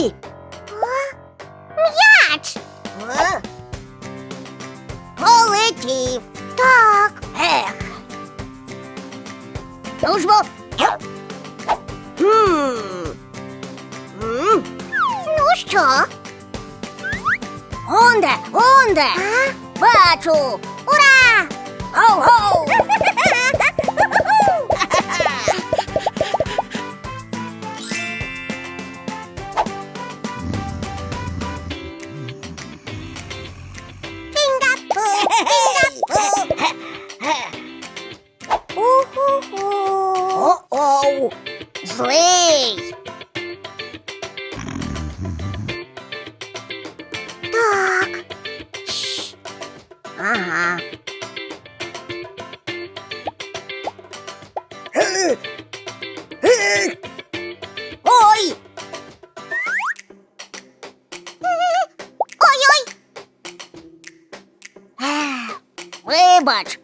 Ой! М'яч! Полетів. Так. Ех. Ну ж бо. Хм. М, Ну що? Онде, онде. А? Бачу. Ура! Гоу-гоу. Вибач.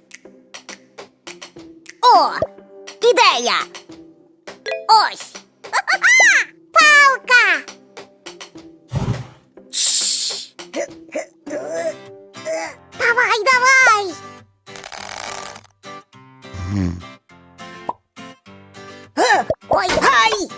О, ідея. Ось. Палка. Давай, давай. Ой, гай!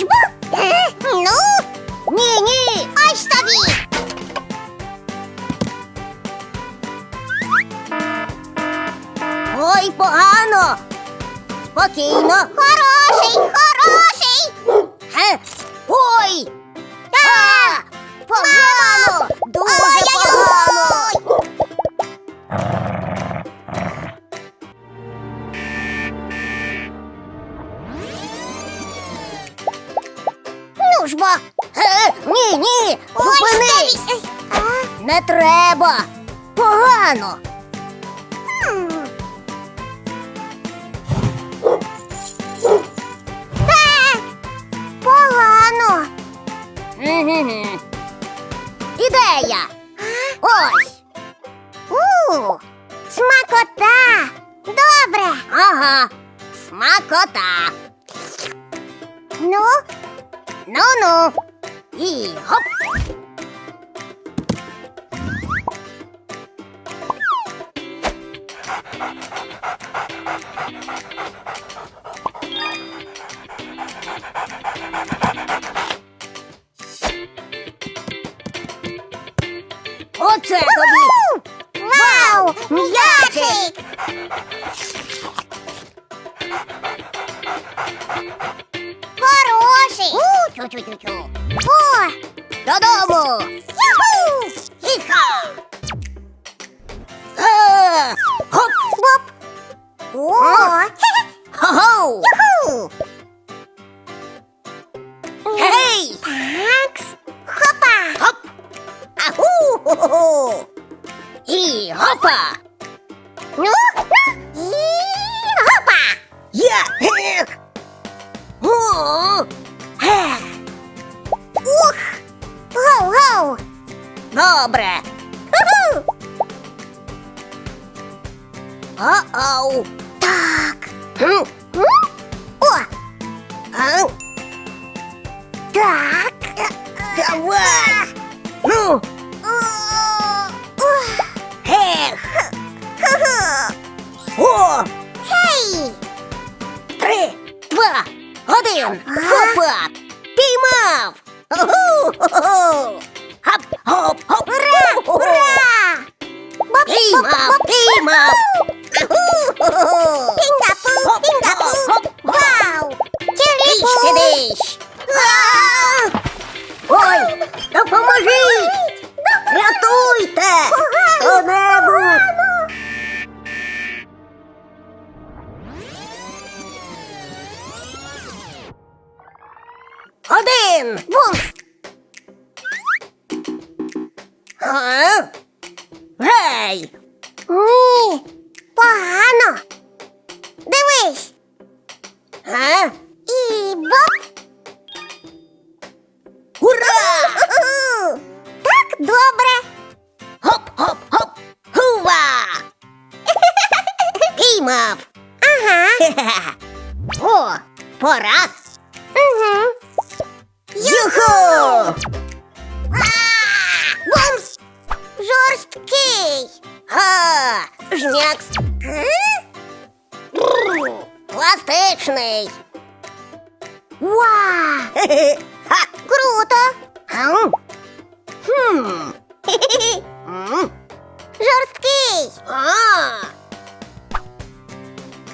Ну ж бо. Ну, Ні, ні. ось тобі. Ой, погано. Спокійно. Хороший, хороший. Ну. Е, ні, ні! Ось Зупинись! А? Не треба! Погано! Погано. Мгм. Ідея! Ось! У, смакота. Добре. Ага! Смакота! Ну, ノーノー。いいほおつ遊び。ワオミュージ。ック Тю-тю-тю-тю! О, Додому! юху. Іха! Е, Гоп! Боп. О. Хо-хоу! юху. Гей! Такс. Хопа. Гоп! Аху! Хо-хо-хо! І гопа! Добре! О-оу! Так. О, Ау! так. Давай! Ну! Ех! О! Хей. Три, два, один! Хопа! Піймав! Ху-ху-ху-ху! Хоп, хоп, хоп! Ура! Ху-ху-ху! Ура! Боп, Піймав, піймав! Аху-ху-ху! Пінга-пу, Хоп, пінга-пу. хоп, хоп, хоп. Вау! Диш Тюрі-пу. ти Е? Гей! Ні, погано. Дивись. А? І боп. Ура! Так добре. Хоп-хоп-хоп! Хува! Піймав! Ага. О, пораз! Угу. Юху! Вау! Хе-хе. Ха. Круто! Хм. М. Жорсткий! А.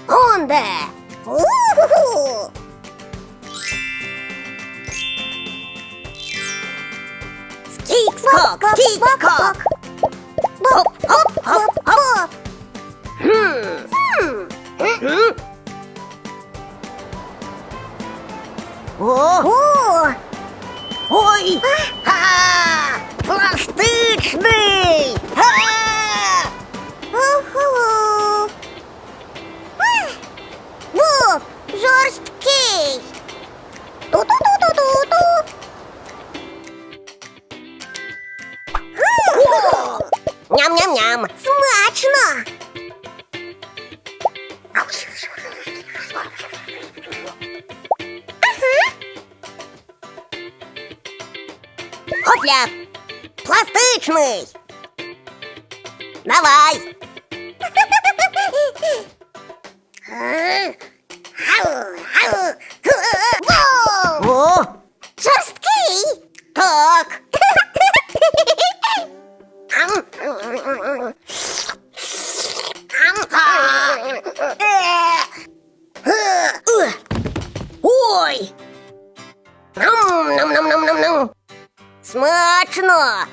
Он де. У-ху-ху! Скік, скок, скік, скок. Боп, боп, боп, боп. Хм. Хм. М. О, О, ой! Ха! Хопля! Пластичний! Давай! О! Жорсткий! Так! Смачно!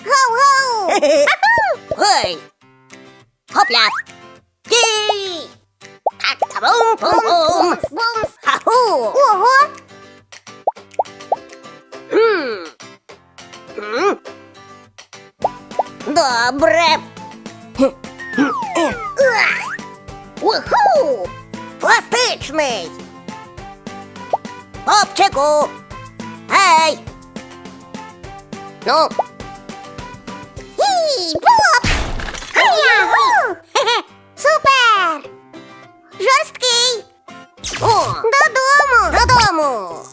Гоу-гоу! Ой! Хопля! Ті! Бум-бум-бум! Бумс! Хаху! Ого! М. М. Добре. Уху! Пластичний. Хлопчику. Йоп! Гій! Блоп! Ая-гу! Хе-хе! Супер! Жорсткий! О! Додому! Додому!